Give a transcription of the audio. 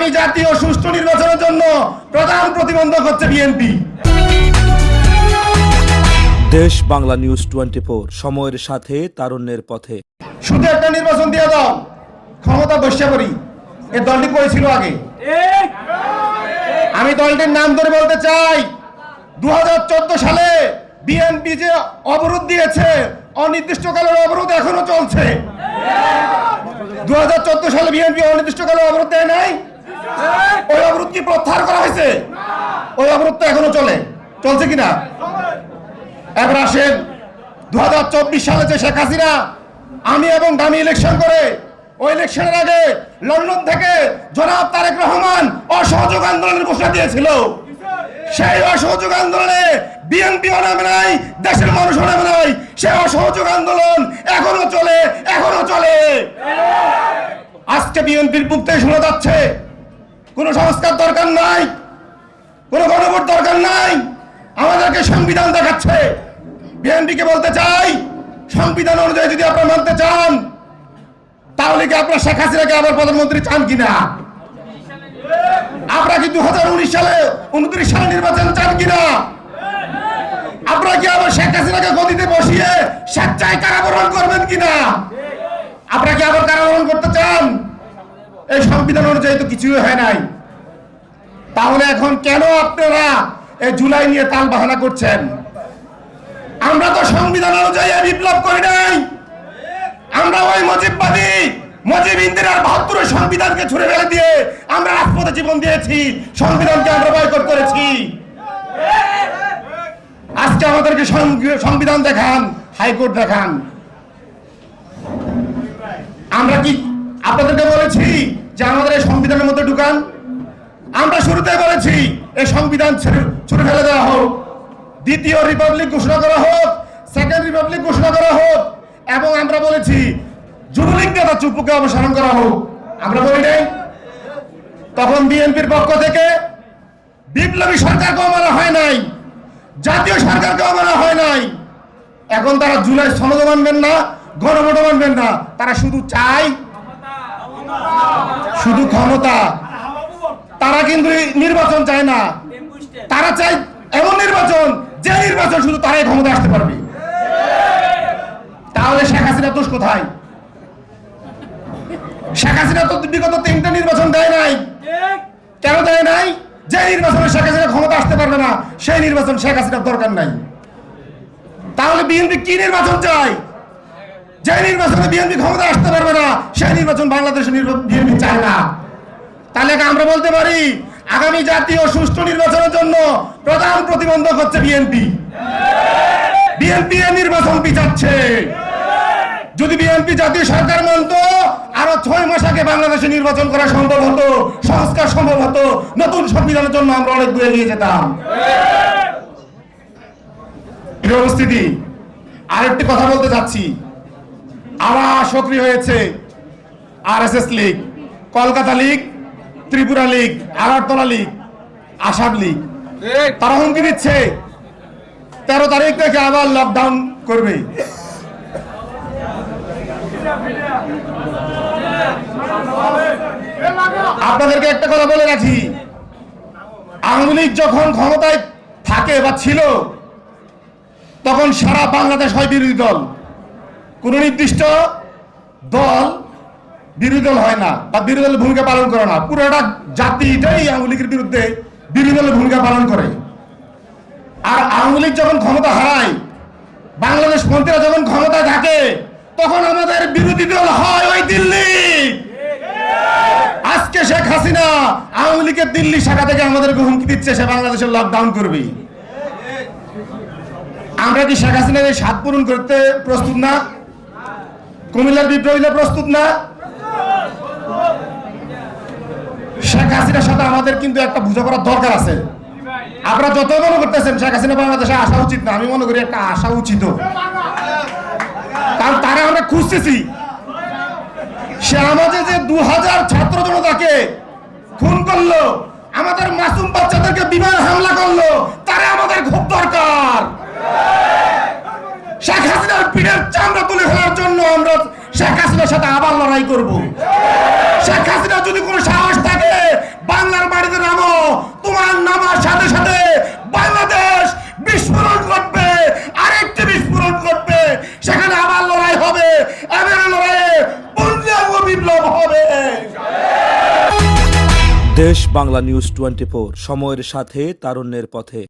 আগামী জাতীয় সুষ্ঠু নির্বাচনের জন্য প্রধান প্রতিবন্ধক হচ্ছে বিএনপি। দেশ বাংলা নিউজ টোয়েন্টি সময়ের সাথে তারুণ্যের পথে। শুধু একটা নির্বাচন দিয়ে দাও ক্ষমতা বসে করি এ দলটি করেছিল আগে? আমি দলটির নাম ধরে বলতে চাই দু হাজার চোদ্দ সালে বিএনপি যে অবরোধ দিয়েছে অনির্দিষ্টকালের অবরোধ এখনও চলছে। দু হাজার চোদ্দ সালে বিএনপি অনির্দিষ্টকালের অবরোধ দেয় নাই কি প্রত্যাহার করা হয়েছে? ওই অবরোধ এখনও চলে। চলছে কিনা? এবার আসেন দু সালে যে শেখ হাসিনা আমি এবং দামি ইলেকশন করে, ওই ইলেকশনের আগে লন্ডন থেকে জনাব তারেক রহমান অসহযোগ আন্দোলনের ঘোষণা দিয়েছিল। সেই অসহযোগ আন্দোলনে বিএনপি নামে নাই, দেশের মানুষ নামে নাই, সেই অসহযোগ আন্দোলন এখনও চলে এখনও চলে। আজকে বিএনপির বুক থেকে শোনা যাচ্ছে কোনো সংস্কার দরকার নাই, কোনো গণভোট দরকার নাই। আমাদেরকে সংবিধান দেখাচ্ছে। বিএনপিকে বলতে চাই, সংবিধান অনুযায়ী যদি আপনারা মানতে চান, তাহলে কি আপনার শেখ হাসিনাকে আবার প্রধানমন্ত্রী চান কিনা? আপনারা কি দু হাজার উনিশ সালে উনত্রিশ সালে নির্বাচন চান কিনা? আপনারা কি আবার শেখ হাসিনাকে গদিতে বসিয়ে স্বেচ্ছায় কারাবরণ করবেন কিনা? আপনারা কি আবার কারাবরণ করতে চান? এই সংবিধান অনুযায়ী তো কিছুই হয় নাই। তাহলে এখন কেন আপনারা এই জুলাই নিয়ে তাল বাহানা করছেন? আমরা তো সংবিধান অনুযায়ী বিপ্লব করি নাই। আমরা ওই মুজিববাদী, মুজিব ইন্দিরার বাহাত্তরের সংবিধানকে ছুড়ে ফেলে দিয়ে আমরা রাজপথে জীবন দিয়েছি। সংবিধানকে আমরা বয়কট করেছি। আজকে আমাদেরকে সংবিধান দেখান, হাইকোর্ট দেখান। আমরা কি আপনাদেরকে বলেছি? যে আমাদের এই সংবিধানের মধ্যে ঢুকান, আমরা শুরুতে বলেছি, এই সংবিধান ছুড়ে ফেলে দেওয়া হোক। দ্বিতীয় রিপাবলিক ঘোষণা করা হোক, সেকেন্ড রিপাবলিক ঘোষণা করা হোক, এবং আমরা বলেছি, যুবলীগ নেতা চুপুকে অপসারণ করা হোক। আমরা বলি নাই? তখন বিএনপির পক্ষ থেকে বিপ্লবী সরকারকেও মানা হয় নাই, জাতীয় সরকারকেও মানা হয় নাই। এখন তারা জুলাই সনদ মানবেন না গণভোট মানবেন না, তারা শুধু চায় শুধু ক্ষমতা। তারা কিন্তু নির্বাচন চায় না। তারা চায় এমন নির্বাচন, যে নির্বাচন শুধু তারাই ক্ষমতা আসতে পারবে। তাহলে শেখ হাসিনা দোষ কোথায়? শেখ হাসিনা তো বিগত তিনটা নির্বাচন দেয় নাই। কেন দেয় নাই? যে নির্বাচনে শেখ হাসিনা ক্ষমতা আসতে পারবে না, সেই নির্বাচন শেখ হাসিনার দরকার নাই। তাহলে বিএনপি কি নির্বাচন চায়? যে নির্বাচনে বিএনপি ক্ষমতা আসতে পারবে না, সেই নির্বাচন বাংলাদেশের বিএনপি চায় না। তাহলে আমরা বলতে পারি, আগামী জাতীয় সুষ্ঠু নির্বাচনের জন্য প্রধান প্রতিবন্ধক হচ্ছে বিএনপি? বিএনপি এর নির্বাচন পিছাচ্ছে। যদি বিএনপি জাতীয় সরকার মানত, আরও ছয় মাস আগে বাংলাদেশে নির্বাচন করা সম্ভব হতো, সংস্কার সম্ভব হতো, নতুন সংবিধানের জন্য আমরা অনেক দূরে এগিয়ে যেতাম। উপস্থিতি, আরেকটি কথা বলতে যাচ্ছি আবার সক্রিয় হয়েছে। RSS league Kolkata league Tripura league Agartala league Assam league. তারা হুমকি দিচ্ছে। তেরো তারিখ থেকে আবার লকডাউন করবে। আপনাদেরকে একটা কথা বলে রাখি। আওয়ামী লীগ যখন ক্ষমতায় থাকে বা ছিল তখন সারা বাংলাদেশ হয় বিরোধী দল। কোন নির্দিষ্ট দল বিরোধী দল হয় না বা বিরোধী দলের ভূমিকা পালন করে না। পুরোটা জাতিটাই আওয়ামী লীগের বিরুদ্ধে বিরোধী দলের ভূমিকা পালন করে। আর আওয়ামী লীগ যখন ক্ষমতা হারায়, বাংলাদেশ মন্ত্রীরা যখন ক্ষমতায় থাকে তখন আমাদের বিরোধী দল হয় ওই দিল্লি। আজকে শেখ হাসিনা আওয়ামী লীগের দিল্লি শাখা থেকে আমাদেরকে হুমকি দিচ্ছে, সে বাংলাদেশের লকডাউন করবে। আমরা কি শেখ এই স্বাদ পূরণ করতে প্রস্তুত না? কুমিল্লার বিপ্লবীরা প্রস্তুত না? শেখ হাসিনার সাথে আমাদের কিন্তু একটা বোঝাপড়ার দরকার আছে। আপনারা যত মনে করতেছেন শেখ হাসিনা বাংলাদেশে আসা উচিত না, আমি মনে করি একটা আসা উচিত। কারণ তারা আমরা খুঁজতেছি। সে আমাদের যে দু হাজার ছাত্র জনতাকে খুন করল, আমাদের মাসুম বাচ্চাদেরকে বিমান হামলা করল, তারা আমাদের খুব দরকার। শেখ হাসিনার পিঠের চামড়া তুলে ফেলার সাথে আবার লড়াই করব। শেখ হাসিনা যদি কোনো সাহস থাকে, বাংলার বাড়িতে নামো। তোমার নামার সাথে সাথে বাংলাদেশ বিস্ফোরণ ঘটবে, আরেকটি বিস্ফোরণ ঘটবে। সেখানে আবার লড়াই হবে, এবারে লড়াইয়ে পূর্ণাঙ্গ বিপ্লব হবে। দেশ বাংলা নিউজ টোয়েন্টি সময়ের সাথে, তারুণ্যের পথে।